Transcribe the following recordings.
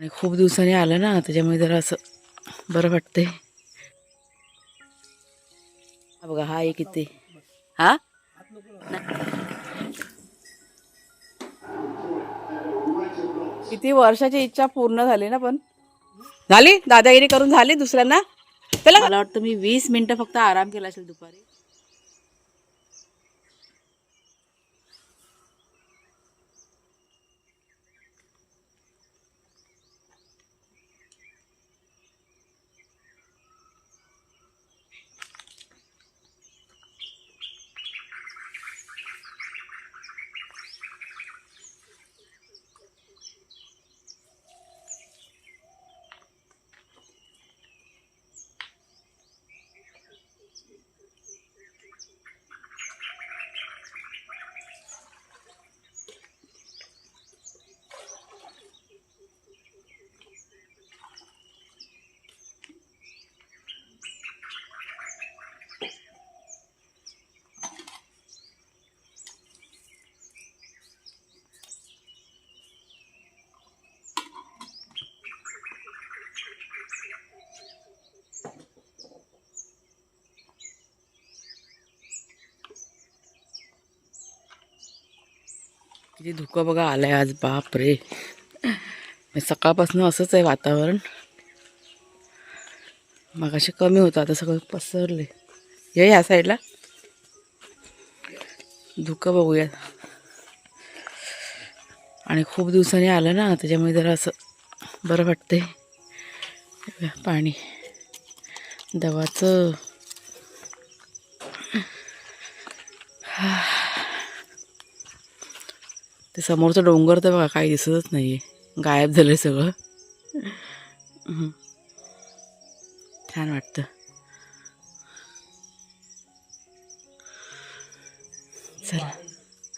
आणि खूप दिवसांनी आलं ना त्याच्यामुळे जरा असं बरं वाटतंय. हा बघा हा एक इथे. हा? किती वर्षाची इच्छा पूर्ण झाली ना पण. झाली? दादागिरी करून झाली दुसऱ्यांना? त्याला मला वाटतं मी वीस मिनिटं फक्त आराम केला असेल दुपारी. किती धुकं बघा आलंय आज बाप रे. म्हणजे सकाळपासून असंच आहे वातावरण. मगाशी कमी होतं आता सगळं पसरले ये ह्या साईडला धुकं बघूया आणि खूप दिवसांनी आलं ना त्याच्यामुळे जरा असं बरं वाटतंय. पाणी. दवाचं ते समोरचं डोंगर तर बघा काही दिसतच नाही आहे गायब झालं आहे सगळं छान वाटतं. चला.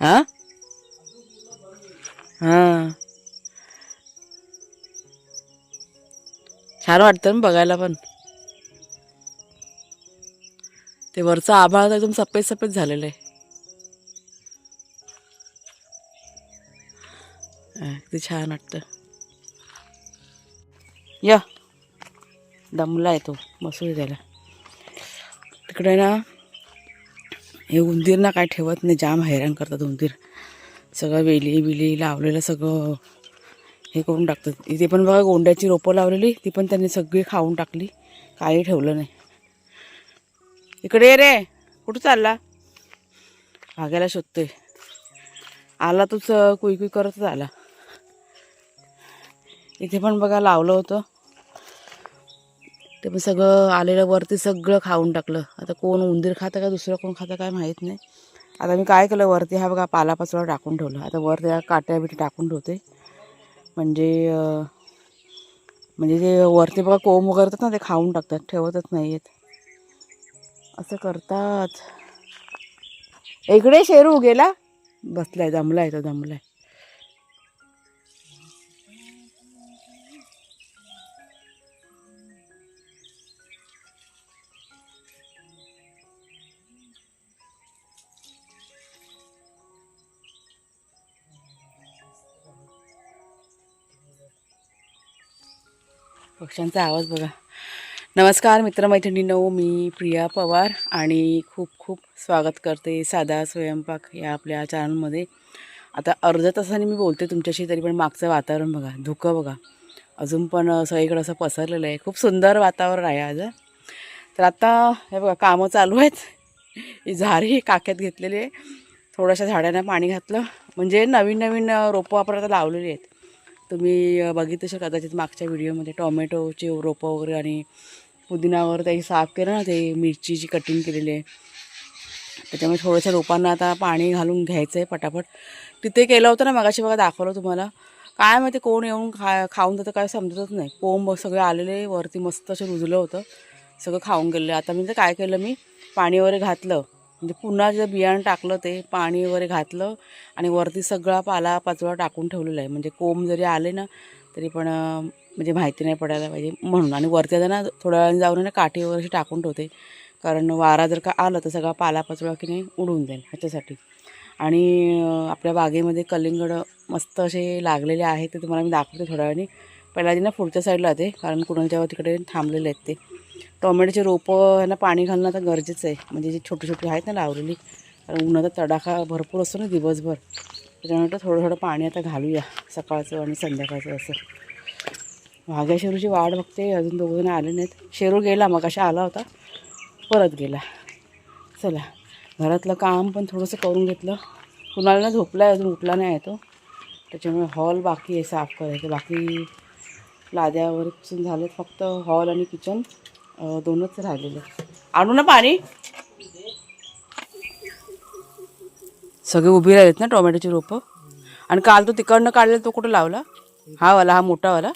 हां? हा. छान वाटतं ना बघायला पण. ते वरचं आभाळ तर एकदम सफेद सफेद झालेलं आहे. अगदी छान वाटतं. या. दमला आहे तो मसूर त्याला तिकडे ना हे उंदीर ना काय ठेवत नाही जाम हैराण करतात उंदीर. सगळं वेली बिली लावलेलं सगळं हे करून टाकतात. इथे पण बघा गोंड्याची रोपं लावलेली ती पण त्यांनी सगळी खाऊन टाकली. काही ठेवलं नाही. इकडे रे कुठं चालला? भागायला शोधतोय. आला तूच कुई कुई करतच आला. इथे पण बघा लावलं होतं. ते पण सगळं आलेलं वरती सगळं खाऊन टाकलं. आता कोण उंदीर खातं का दुसरं कोण खातं काय माहीत नाही. आता मी काय केलं वरती हा बघा पालापाचोळा टाकून ठेवला. आता वर त्या काट्या बिटी टाकून ठेवते. म्हणजे म्हणजे ते वरती बघा कोंब वगैरे ना ते खाऊन टाकतात ठेवतच नाही आहेत असं करतात. इकडे शेरू गेला. बसलाय दमलाय तो दमलाय. पक्ष्यांचा आवाज बघा. नमस्कार मित्रमैत्रिणींनो मी प्रिया पवार आणि खूप खूप स्वागत करते साधा स्वयंपाक या आपल्या चॅनलमध्ये आता अर्ध्या तासाने मी बोलते तुमच्याशी तरी पण मागचं वातावरण बघा धुकं बघा. अजून पण सगळीकडं असं पसरलेलं आहे. खूप सुंदर वातावरण आहे आज तर आता हे बघा कामं चालू आहेत. ही झारी काक्यात घेतलेली आहे. थोड्याशा झाडांना पाणी घातलं. म्हणजे नवीन नवीन रोपं आपण आता लावलेली आहेत. तुम्ही अ, बघितलं असेल कदाचित मागच्या व्हिडिओमध्ये टॉमॅटोचे रोपं वगैरे आणि पुदिनावर वगैरे त्याची साफ केलं ना ते मिरचीची कटिंग केलेली आहे. त्याच्यामुळे थोड्याशा रोपांना आता पाणी घालून घ्यायचं आहे पटापट. तिथे केलं होतं ना मगाशी बघा दाखवलं तुम्हाला. काय माहिती कोण येऊन खा खाऊन जातं काय समजतच नाही. कोंब सगळे आलेले वरती मस्त असं रुजलं होतं. सगळं खाऊन गेलं आता म्हणजे काय केलं मी पाणी वगैरे घातलं. म्हणजे पुन्हा जे बियाणं टाकलं ते पाणी वगैरे घातलं आणि वरती सगळा पाला पाचोळा टाकून ठेवलेला आहे. म्हणजे कोंब जरी आले ना तरी पण म्हणजे माहिती नाही पडायला पाहिजे म्हणून. आणि वरती आता ना थोड्या वेळाने जाऊन ना काठी वगैरे अशी टाकून ठेवते. कारण वारा जर का आलं तर सगळा पाला पाचोळा की नाही उडून जाईल ह्याच्यासाठी. आणि आपल्या बागेमध्ये कलिंगड मस्त असे लागलेले आहेत ते तुम्हाला मी दाखवते थोड्या वेळाने. पहिला आधी ना पुढच्या साईडला ते कारण कुणाच्या तिकडे थांबलेले आहेत ते. टोमॅटोचे रोपं ह्यांना पाणी घालणं आता गरजेचं आहे. म्हणजे जी छोटी छोटी आहेत ना लावलेली कारण उन्हाचा तडाखा भरपूर असतो ना दिवसभर. त्याच्यानंतर थोडं थोडं पाणी आता घालूया सकाळचं आणि संध्याकाळचं असं. वाघ्या शेरूची वाट बघते अजून दोघं आले नाहीत. शेरू गेला मग अशा आला होता. परत गेला. चला घरातलं काम पण थोडंसं करून घेतलं. कुणाला ना झोपला आहे अजून उठला नाही आहे तो. त्याच्यामुळे हॉल बाकी आहे साफ करायचं. बाकी लाद्या वगैरे पुसून झालेत फक्त हॉल आणि किचन. दोनच राहिलेले. आणू ना पाणी? सगळे उभी राहिलेत ना टोमॅटोची रोपं? आणि काल तो तिकडनं काढलेला तो कुठं लावला? हा वाला हा मोठा वाला?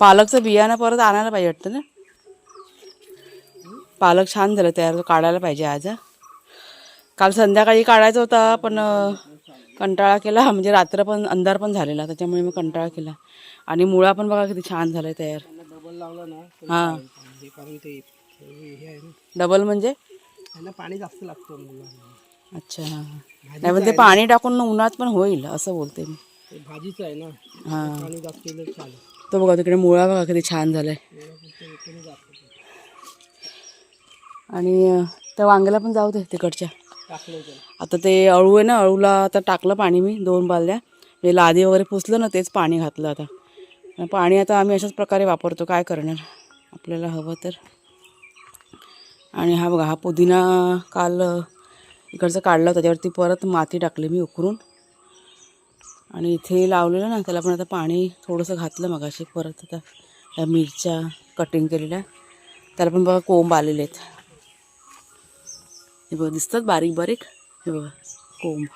पालकचं बियाणं परत आणायला पाहिजे वाटतं ना? पालक छान झालं तयार काढायला पाहिजे आज काल संध्याकाळी काढायचा होता पण कंटाळा केला. म्हणजे रात्र पण अंधार पण झालेला. त्याच्यामुळे मी कंटाळा केला. आणि मुळा पण बघा किती छान झालाय तयार. डबल लावलं ना हां. कारण ते डबल म्हणजे? त्यांना पाणी जास्त लागतं अच्छा हां नाही पण ते पाणी टाकून उन्हात पण होईल असं बोलते मी. भाजीचं आहे ना. हां. तो बघा तिकडे मुळा बघा किती छान झालाय. आणि त्या वांग्याला पण जाऊ दे तिकडच्या. आता ते अळू आहे ना अळूला आता टाकलं पाणी मी दोन बालद्या. म्हणजे लादी वगैरे पुसलं ना तेच पाणी घातलं आता. पाणी आता आम्ही अशाच प्रकारे वापरतो काय करणार? आपल्याला हवं तर. आणि हा बघा हा पुदिना काल इकडचं काढलं त्याच्यावरती परत माती टाकली मी उकरून. आणि इथे लावलेलं ना त्याला पण आता पाणी थोडंसं घातलं मग परत आता मिरच्या कटिंग केलेल्या. त्याला पण बघा कोंब आलेले आहेत. हे बघा दिसतात बारीक बारीक. हे बघा कोंब.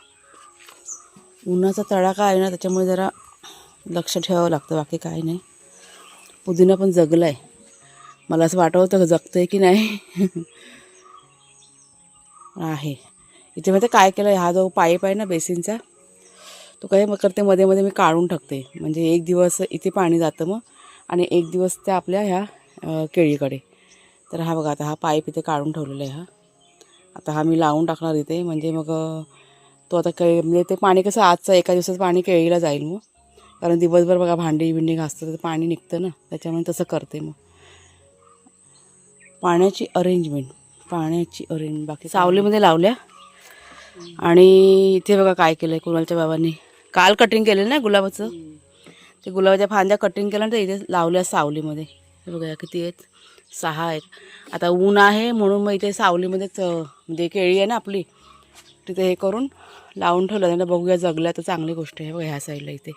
उन्हाचा तडाखा आहे ना त्याच्यामुळे जरा लक्ष ठेवावं लागतं बाकी काही नाही. पुदिना पण जगला आहे मला असं वाटत होतं जगतं आहे की नाही? आहे. इथे माहिती काय केलं आहे हा जो पाईप आहे ना बेसिनचा तो काय मग करते मध्ये मध्ये मी काढून टाकते. म्हणजे एक दिवस इथे पाणी जातं मग आणि एक दिवस त्या आपल्या ह्या केळीकडे. तर हा बघा आता हा पाईप इथे काढून ठेवलेला आहे हा. आता हा मी लावून टाकणार इथे. म्हणजे मग तो आता केळी म्हणजे ते पाणी कसं आजचं एका दिवसाचं पाणी केळीला जाईल मग. कारण दिवसभर बघा भांडी बिंडी घासतं तर पाणी निघतं ना. त्याच्यामुळे तसं करते मग. पाण्याची अरेंजमेंट पाण्याची अरेंज बाकी सावलीमध्ये लावल्या? आणि इथे बघा काय केलं आहे कुणालच्या बाबांनी. काल कटिंग केलेलं ना गुलाबाचं? ते गुलाबाच्या फांद्या कटिंग केल्या तर इथे लावल्या सावलीमध्ये. बघा किती आहेत. सहा आहेत. आता ऊन आहे म्हणून मग इथे सावलीमध्येच म्हणजे केळी आहे ना आपली तिथे हे करून लावून ठेवलं. त्यांना बघूया जगल्या तर चांगली गोष्ट आहे बघा ह्या साईडला इथे.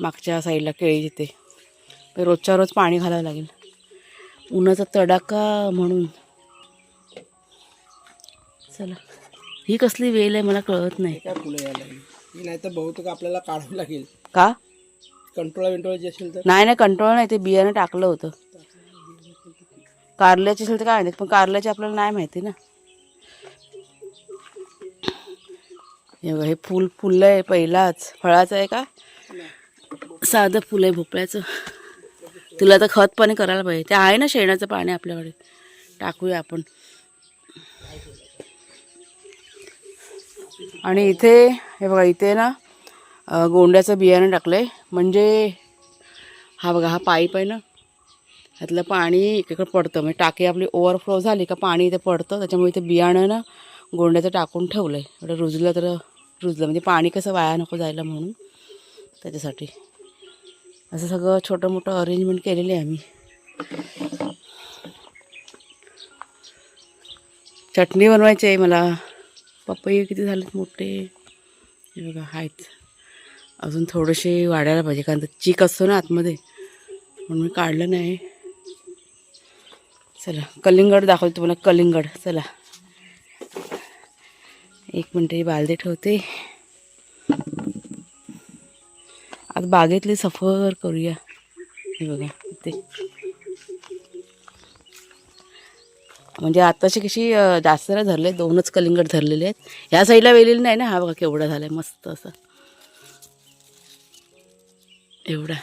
मागच्या साईडला केळी तिथे रोजच्या रोज पाणी घालावं लागेल. उन्हाचा तडाखा म्हणून. चला. ही कसली वेल आहे मला कळत नाही. काय फुलं यायला ही नाही तर बहुतेक आपल्याला काढावं लागेल. का? कंट्रोला विंट्रोला जे असेल तर? नाही नाही कंट्रोल नाही. ते बियाणं टाकलं होतं. कारल्याची असेल तर काय माहिती पण कारल्याची आपल्याला नाही माहिती ना. हे बघा, हे फुल फुललं आहे पहिलाच. फळाचं आहे का? साधं फुल आहे भोपळ्याचं. तुला आता खत पाणी करायला पाहिजे. ते आहे ना शेणाचं पाणी आपल्याकडे. टाकूया आपण. आणि इथे हे बघा इथे ना गोंड्याचं बियाणं टाकलं आहे म्हणजे हा बघा हा पाईप आहे ना. ह्यातलं पाणी इकडे पडतं. म्हणजे टाकी आपली ओव्हरफ्लो झाली का पाणी इथे पडतं. त्याच्यामुळे इथे बियाणं ना गोंड्याचं टाकून ठेवलं आहे एवढं रुजलं तर रुजलं. म्हणजे पाणी कसं वाया नको जायला म्हणून. त्याच्यासाठी. असं सगळं छोटं मोठं अरेंजमेंट केलेलं आहे आम्ही. चटणी बनवायची आहे मला. पपई किती झालेत मोठे? हे बघा आहेत. अजून थोडेसे वाढायला पाहिजे कारण चीक असतो ना आतमध्ये. म्हणून मी काढलं नाही. चला कलिंगड दाखवते तुम्हाला कलिंगड चला. एक मिनटं ही बालदे ठेवते. आज बागेतली सफर करूया. हे बघा ते. म्हणजे आत्ताशी कशी जास्त धरले दोनच कलिंगड धरलेले आहेत. ह्या साईडला वेलेली नाही ना हा बघा केवढा झालाय मस्त असं. एवढा.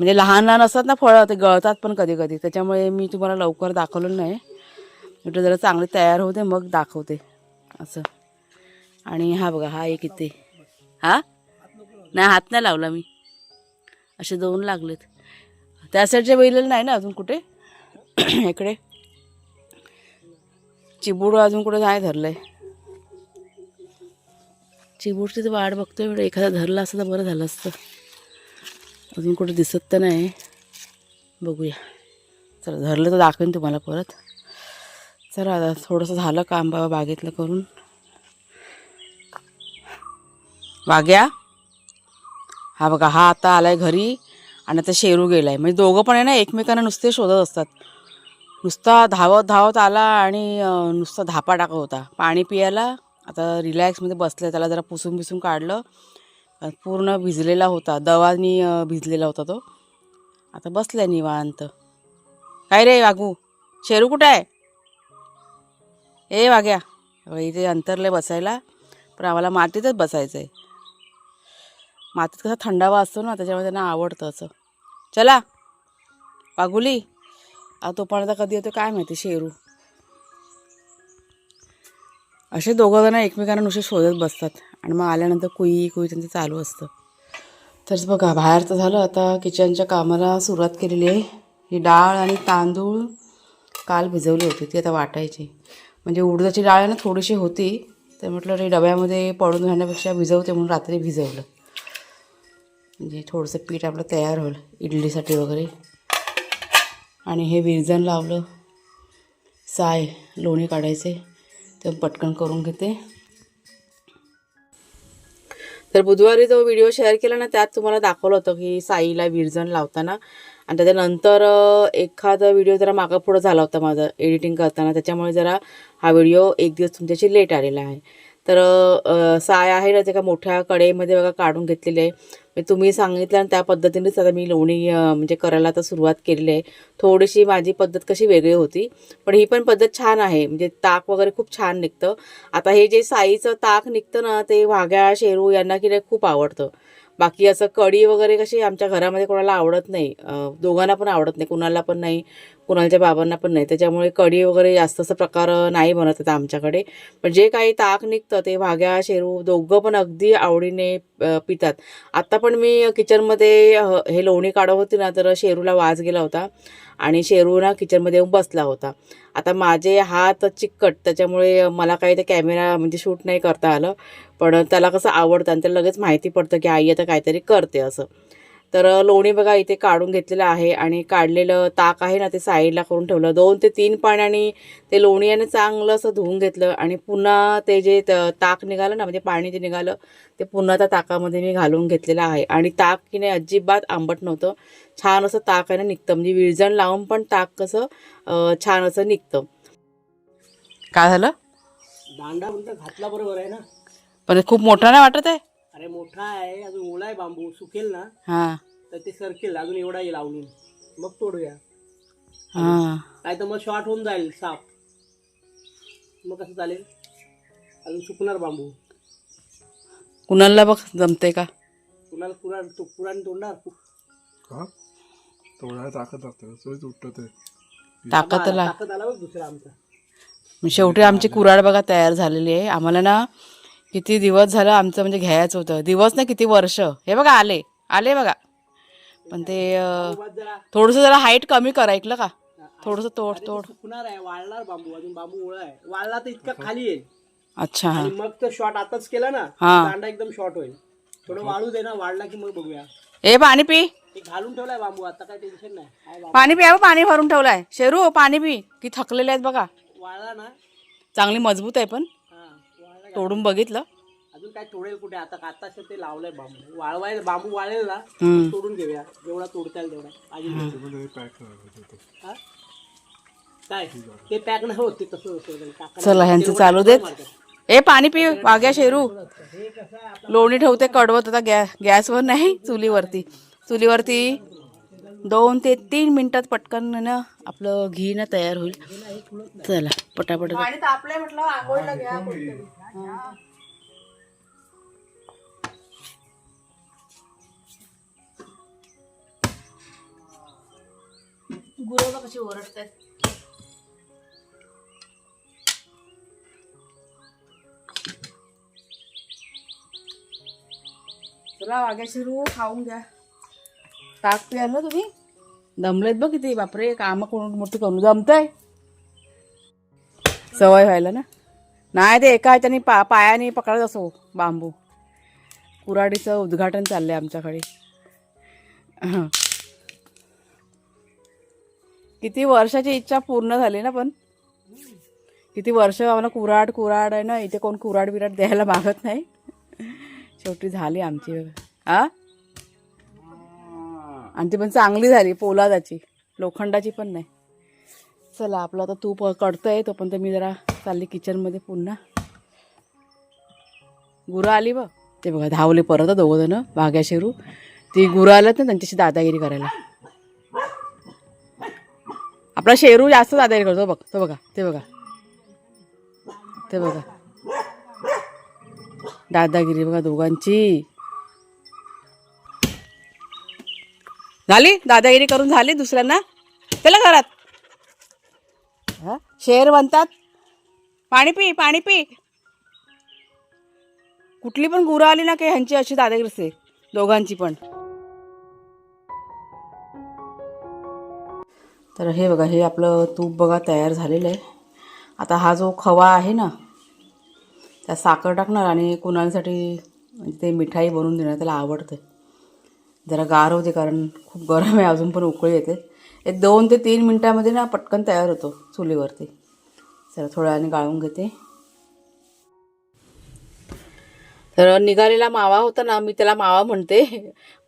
म्हणजे लहान लहान असतात ना फळं ते गळतात पण कधी कधी. त्याच्यामुळे मी तुम्हाला लवकर दाखवलं नाही. म्हटलं जरा चांगले तयार होते मग दाखवते. असं. आणि हा बघा हा एक इथे. हा? नाही हात नाही लावला मी. असे दोन लागलेत. त्या साईडच्या बैलेलं नाही ना अजून कुठे? इकडे. चिबूड अजून कुठे नाही धरलंय. चिबूडची तर वाट बघतोय एखादा धरला असं तर बरं झालं असतं. अजून कुठे दिसत तर नाही. बघूया. चला धरलं तर दाखवेन तुम्हाला परत. चला आता थोडंसं झालं काम बाबा बागेतलं करून. वाग्या? हा बघा हा आता आलाय घरी आणि आता शेरू गेलाय. म्हणजे दोघं पण आहे ना एकमेकांना नुसते शोधत असतात. नुसता धावत धावत आला आणि नुसता धापा टाकत होता. पाणी पियाला आता रिलॅक्समध्ये बसलं त्याला जरा पुसून बिसून काढलं. पूर्ण भिजलेला होता. दवानी भिजलेला होता तो. आता बसलाय निवांत. काय रे वागू? शेरू कुठं आहे? ए वाग्या. इथे अंतरले बसायला पण आम्हाला मातीतच बसायचं आहे मातीत कसा थंडावा असतो ना त्याच्यामुळे त्यांना आवडतं असं. चला. वागुली. आता तोपर्यंत कधी येतो काय माहिती शेरू. असे दोघं जण एकमेकांना नुसते शोधत बसतात. आणि मग आल्यानंतर कुई कुई त्यांचं चालू असतं. तरच बघा बाहेर तर झालं. आता किचनच्या कामाला सुरुवात केलेली आहे. ही डाळ आणि तांदूळ काल भिजवली होती. ती आता वाटायची. म्हणजे उडदाची डाळ आहे ना थोडीशी होती. तर म्हटलं रे डब्यामध्ये पडून राहण्यापेक्षा भिजवते म्हणून रात्री भिजवलं. म्हणजे थोडंसं पीठ आपलं तयार होईल इडलीसाठी वगैरे. आणि हे विरजण लावलं. साय लोणी काढायचे. ते पटकन करून घेते. तर बुधवारी जो व्हिडिओ शेअर केला ना त्यात तुम्हाला दाखवलं होतं की साईला विरजण लावताना. आणि त्याच्यानंतर एखादा व्हिडिओ जरा मागं पुढं झाला होता माझा एडिटिंग करताना. त्याच्यामुळे जरा हा व्हिडिओ एक दिवस तुमच्याशी लेट आलेला आहे. तर साय आहे ना ते का मोठ्या कडेमध्ये बघा काढून घेतलेले आहे. म्हणजे तुम्ही सांगितलं त्या पद्धतीनेच आता मी लोणी म्हणजे करायला आता सुरुवात केलेली आहे. थोडीशी माझी पद्धत कशी वेगळी होती पण ही पण पद्धत छान आहे. म्हणजे ताक वगैरे खूप छान निघतं. आता हे जे साईचं ताक निघतं ना ते वाघ्या शेरू यांना की नाही खूप आवडतं. बाकी असं कढी वगैरे कशी आमच्या घरामध्ये कोणाला आवडत नाही. दोघांना पण आवडत नाही कुणाला पण नाही. कुणाच्या बाबांना पण नाही. त्याच्यामुळे कढी वगैरे जास्त असं प्रकार नाही बनत आता आमच्याकडे. पण जे काही ताक निघतं ते भाग्या शेरू दोघं पण अगदी आवडीने पितात. आत्ता पण मी किचनमध्ये हे लोणी काढत होती ना तर शेरूला वाज गेला होता. आणि शेरू ना किचनमध्ये येऊन बसला होता. आता माझे हात चिकट त्याच्यामुळे मला काही ते कॅमेरा म्हणजे शूट नाही करता आलं. पण त्याला कसं आवडतं आणि त्याला लगेच माहिती पडतं की आई आता काहीतरी करते असं. तर लोणी बघा इथे काढून घेतलेलं आहे आणि काढलेलं ताक आहे ना ते साईडला करून ठेवलं. दोन ते तीन पाण्याने ते लोणी याने चांगलं असं धुवून घेतलं आणि पुन्हा ते जे ताक निघालं ना म्हणजे पाणी जे निघालं ते पुन्हा त्या ताकामध्ये मी घालून घेतलेलं आहे. आणि ताक की नाही अजिबात आंबट नव्हतं. छान असं ताक आहे ना निघतं. म्हणजे विरजण लावून पण ताक कसं छान असं निघतं. काय झालं? दांडा म्हणतं घातला बरोबर आहे ना. पण खूप मोठा नाही वाटत आहे? अरे मोठा आहे अजून ओला आहे बांबू सुकेल ना? हां. तर ते सरकेल अजून एवढा येईल लावून मग तोडूया. हां. नाही तर मग शॉर्ट होऊन जाईल साप मग कसं चालेल? अजून सुकणार बांबू. कुणाला बघ जमते का? कुणाला पुरा तो तोडणार? का? तेवढ्या ताकद लागते सोयीच उठतं ते. ताकद ला ताकद आला बघ दुसरा आमचा. शेवटी आमची कुराड बघा तयार झालेली आहे. आम्हाला ना किती दिवस झालं आमचं म्हणजे घ्यायचं होतं. दिवस ना किती वर्ष? हे बघा आले. आले बघा. पण ते थोडंसं जरा हाईट कमी करा ऐकलं का? थोडंसं तोड तोड. सुकणार आहे वाळणार बांबू अजून बांबू ओळा आहे. वाळला तर इतका खाली येईल. अच्छा. हां आणि मग तो शॉर्ट आताच केला ना हा. दांडा एकदम शॉर्ट होईल. थोडं वाळू दे ना वाढला की मग बघूया. ए पाणी पी. ते घालून ठेवलाय बांबू आता काय टेन्शन नाही. पाणी प्या पाणी भरून ठेवलंय. शेरू पाणी पी. की थकलेले आहेत बघा. वाळला ना. चांगली मजबूत आहे पण? तोडून बघितलं. अजून काय तोडेल कुठे? आता आताच ते लावलंय बांबू. वाळवायला बांबू वाळेल ना हम्म. तोडून घेऊया. जेवढा तोडता येईल तेवढा होतं हा? काय? ते पॅक नाही होत ते तसं होतं. चला ह्यांचं चालू देत. ए पाणी पी वाग्या शेरू. लोणी ठेवते कडवत आता गॅ गॅसवर नाही चुलीवरती. चुलीवरती दोन ते तीन मिनिटात पटकन ना आपलं घी ना तयार होईल. चला पटापट. गुरं कशी ओरडतात तुला वाग्या शिरू खाऊन घ्या. ताक प्याल ना तुम्ही? दमलेत बघ किती बापरे काम कोण मोठी करून जमतंय सवय व्हायला ना. नाही ते एका ह्याच्याने पा पायाने पकडत असो बांबू. कुराडीचं उद्घाटन चाललंय आमच्याकडे. किती वर्षाची इच्छा पूर्ण झाली ना पण? किती वर्ष आम्हाला कुराड कुराड आहे ना इथे कोण कुराड बिराड द्यायला मागत नाही. शेवटी झाली आमची. आ? आणि ती पण चांगली झाली पोलादाची. लोखंडाची पण नाही. चला आपलं आता तूप कडतंय तोपर्यंत मी जरा चालली किचनमध्ये पुन्हा. गुरं आली बघ. ते बघा धावले परत दोघं जण भाग्या शेरू. ती गुरं आलं ना त्यांच्याशी दादागिरी करायला. आपला शेरू जास्त दादागिरी करतो बघ तो बघा ते बघा. ते बघा. दादागिरी बघा दोघांची. झाली? दादागिरी करून झाली दुसऱ्यांना? त्याला घरात. शेर म्हणतात पाणी पी पाणी पी. कुठली पण गुरं आली ना की ह्यांची अशी दादागिरी असते दोघांची पण. तर हे बघा हे आपलं तूप बघा तयार झालेलं आहे. आता हा जो खवा आहे ना त्यात साखर टाकणार आणि कुणासाठी म्हणजे ते मिठाई बनवून देणार त्याला आवडते जरा गार होते कारण खूप गरम आहे अजून पण उकळी येते. एक दोन ते तीन मिनटामध्ये ना पटकन तयार होतो चुलीवरती. जरा थोड्या वेळाने गाळून घेते. तर निघालेला मावा होता ना मी त्याला मावा म्हणते.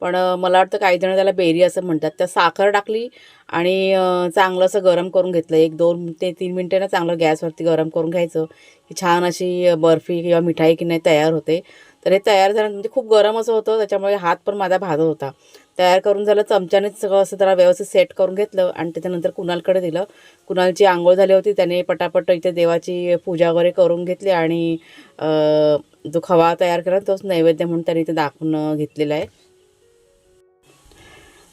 पण मला वाटतं काही जण त्याला बेरी असं म्हणतात. त्या साखर टाकली आणि चांगलं असं गरम करून घेतलं. एक दोन ते तीन मिनटे ना चांगलं गॅसवरती गरम करून घ्यायचं. की छान अशी बर्फी किंवा मिठाई की नाही तयार होते. तर हे तयार झालं म्हणजे खूप गरम असं होतं. त्याच्यामुळे हात पण माझा भाजत होता. तयार करून झालं चमच्यानेच सगळं असं त्याला व्यवस्थित सेट करून घेतलं आणि त्याच्यानंतर कुणालकडे दिलं. कुणालची आंघोळ झाली होती त्याने पटापट इथे देवाची पूजा वगैरे करून घेतली आणि जो खवा तयार केला तोच नैवेद्य म्हणून त्याने इथे दाखवून घेतलेला आहे.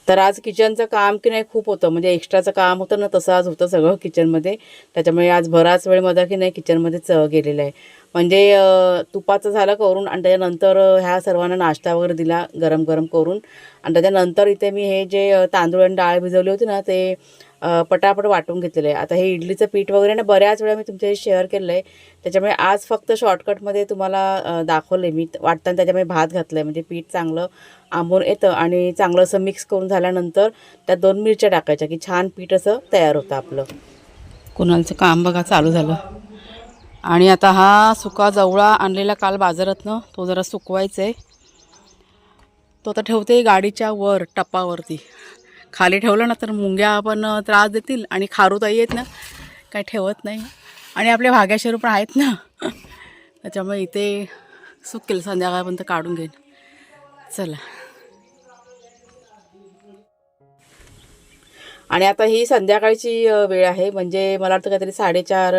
तर आज किचनचं काम की नाही खूप होतं. म्हणजे एक्स्ट्राचं काम होतं ना तसं आज होतं सगळं किचनमध्ये त्याच्यामुळे आज बराच वेळ माझा की नाही किचनमध्येच अं, गेलेला आहे. म्हणजे तुपाचं झालं करून आणि त्याच्यानंतर ह्या सर्वांना नाश्ता वगैरे दिला गरम गरम करून. आणि त्याच्यानंतर इथे मी हे जे तांदूळ आणि डाळ भिजवली होती ना ते पटापट वाटून घेतलेलं. आहे आता हे इडलीचं पीठ वगैरे ना बऱ्याच वेळा मी तुमच्याशी शेअर केलं आहे. त्याच्यामुळे आज फक्त शॉर्टकटमध्ये तुम्हाला दाखवले मी. वाटताना त्याच्यामुळे भात घातलं आहे म्हणजे पीठ चांगलं आंबून येतं आणि चांगलं असं मिक्स करून झाल्यानंतर त्यात दोन मिरच्या टाकायच्या की छान पीठ असं तयार होतं आपलं. कुणालचं काम बघा चालू झालं. आणि आता हा सुका जवळा आणलेला काल बाजारातनं तो जरा सुकवायचा आहे तो आता ठेवते गाडीच्या वर टपावरती. खाली ठेवलं ना तर मुंग्या पण त्रास देतील आणि खारुताई आहेत ना काय ठेवत नाही. आणि आपल्या भाग्याशेरू पण आहेत ना. त्याच्यामुळे इथे सुकेल संध्याकाळपर्यंत काढून घेईन. चला. आणि आता ही संध्याकाळची वेळ आहे. म्हणजे मला वाटतं काहीतरी साडेचार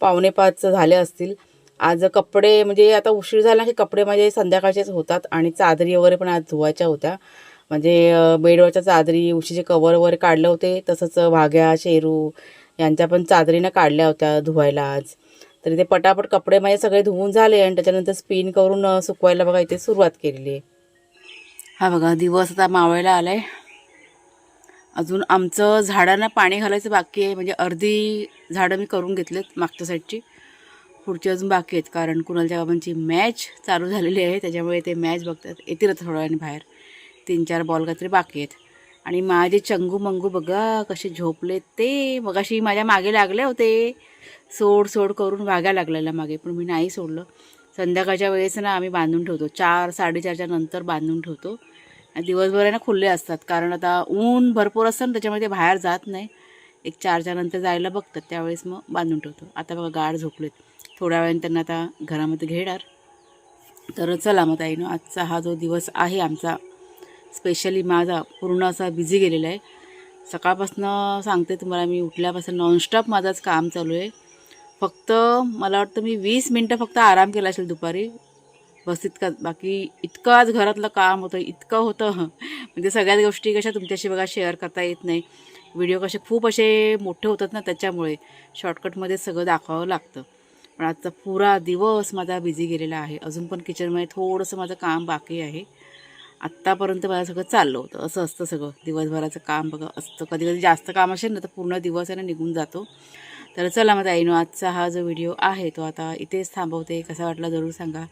पावणे पाच झाले असतील. आज कपडे म्हणजे आता उशीर झाला की कपडे माझे संध्याकाळचेच होतात आणि चादरी वगैरे पण आज धुवायच्या होत्या. म्हणजे बेडवरच्या चादरी उशीचे कवर वगैरे काढले होते तसंच भाग्या शेरू यांच्या पण चादरीनं काढल्या होत्या धुवायला आज. तर ते पटापट कपडे माझे सगळे धुवून झाले आणि त्याच्यानंतर स्पिन करून सुकवायला बघा इथे सुरुवात केलेली आहे. हा बघा दिवस आता मावळायला आलाय. अजून आमचं झाडांना पाणी घालायचं बाकी आहे. म्हणजे अर्धी झाडं मी करून घेतलेत मागच्या साईडची पुढची अजून बाकी आहेत कारण कुणालच्या बाबांची मॅच चालू झालेली आहे. त्याच्यामुळे ते मॅच बघतात येतील आता थोड्या वेळाने बाहेर. तीन चार बॉल काहीतरी बाकी आहेत. आणि माझे चंगू मंगू बघा कसे झोपले ते. मगाशी माझ्या मागे लागले होते. सोड सोड करून वागा लागलेला मागे पण मी नाही सोडलं. संध्याकाळच्या वेळेस ना आम्ही बांधून ठेवतो. चार साडेचारच्या नंतर बांधून ठेवतो. आणि दिवसभर आहे ना खुले असतात. कारण आता ऊन भरपूर असतं ना त्याच्यामध्ये ते बाहेर जात नाही. एक चारच्या नंतर जायला बघतात. त्यावेळेस मग बांधून ठेवतो. आता बघा गाड झोपलेत. थोड्या वेळाने त्यांना आता घरामध्ये घेणार. तर चला मग ताईनं आजचा हा जो दिवस आहे आमचा स्पेशली माझा पूर्ण असा बिझी गेलेला आहे. सकाळपासून सांगते तुम्हाला मी उठल्यापासून नॉनस्टॉप माझाच काम चालू आहे. फक्त मला वाटतं मी वीस मिनटं फक्त आराम केला असेल दुपारी. बस इतका बाकी इतकं आज घरातलं काम होतं इतकं होतं. म्हणजे सगळ्याच गोष्टी कशा तुमच्याशी बघा शेअर करता येत नाही. व्हिडिओ कसे खूप असे मोठे होतात ना त्याच्यामुळे शॉर्टकटमध्ये सगळं दाखवावं लागतं. पण आजचा पुरा दिवस माझा बिझी गेलेला आहे. अजून पण किचनमध्ये थोडंसं माझं काम बाकी आहे. आत्तापर्यंत मला सगळं चाललं होतं. असं असतं सगळं. दिवसभराचं काम बघा असतं. कधी कधी जास्त काम असेल ना तर पूर्ण दिवस आहे ना निघून जातो. तर चला मग आईनो आजचा हा जो व्हिडिओ आहे तो आता इथेच थांबवते. कसा वाटला जरूर सांगा.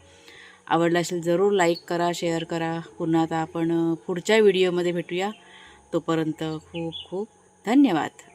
आवडला असेल जरूर लाईक करा शेअर करा. पुन्हा आता आपण पुढच्या व्हिडिओमध्ये भेटूया. तोपर्यंत खूप खूप धन्यवाद.